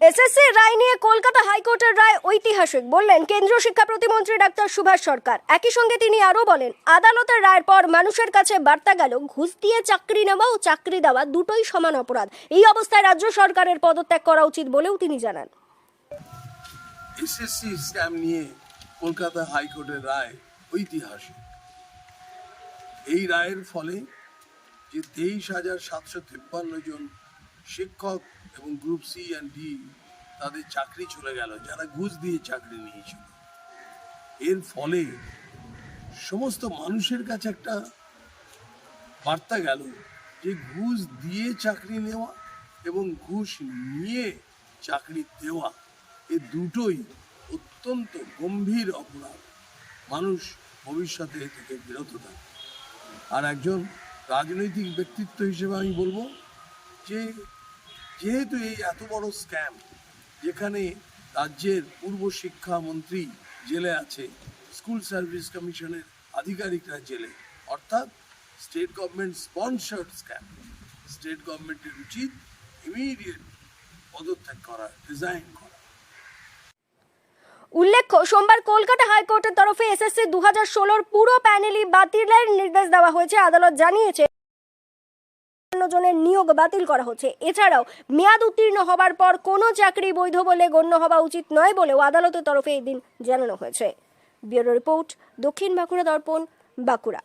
SSC রায় নিয়ে কলকাতা হাইকোর্টের রায় ঐতিহাসিক, বললেন কেন্দ্রীয় শিক্ষা প্রতিমন্ত্রী ডাক্তার সুভাষ সরকার। একই সঙ্গে তিনি আরও বলেন, আদালতের রায়ের পর মানুষের কাছে বার্তা গেল, ঘুষ দিয়ে চাকরি নেওয়া ও চাকরি দেওয়া দুটোই সমান অপরাধ। এই অবস্থায় রাজ্য সরকারের পদত্যাগ করা উচিত বলেও তিনি জানান। এসএসসি স্ক্যাম নিয়ে কলকাতা হাইকোর্টের রায় ঐতিহাসিক। এই রায়ের ফলে যে তেইশ হাজার সাতশো তিপ্পান্ন জন শিক্ষক এবং গ্রুপ সি অ্যান্ড ডি তাদের চাকরি চলে গেল, যারা ঘুষ দিয়ে চাকরি নিয়েছিল। এর ফলে সমস্ত মানুষের কাছে একটা বার্তা গেল যে ঘুষ দিয়ে চাকরি নেওয়া এবং ঘুষ নিয়ে চাকরি দেওয়া, এ দুটোই অত্যন্ত গম্ভীর অপরাধ। মানুষ ভবিষ্যতে থেকে বিরত থাকে আর একজন রাজনৈতিক ব্যক্তিত্ব হিসেবে আমি বলব যে যেহেতু এই এত বড় স্ক্যাম যেখানে রাজ্যের পূর্ব শিক্ষামন্ত্রী জেলে আছে স্কুল সার্ভিস কমিশনের আধিকারিকরা জেলে, অর্থাৎ state government sponsored scam state গভর্নমেন্টের উচিত ইমিডিয়েট পদত্যাগ করা রিজাইন করা। উল্লেখ্য, সোমবার কলকাতা হাইকোর্টের তরফে এসএসসি দু হাজার ষোলোর পুরো প্যানেলই বাতিলের নির্দেশ দেওয়া হয়েছে, আদালত জানিয়েছে জনের নিয়োগ বাতিল করা হচ্ছে। এছাড়াও, মেয়াদ উত্তীর্ণ হবার পর কোনো চাকরি বৈধ বলে গণ্য হওয়া উচিত নয় বলেও আদালতের তরফে এদিন জানানো হয়েছে। ব্যুরো রিপোর্ট, দক্ষিণ বাঁকুড়া দর্পণ, বাঁকুড়া।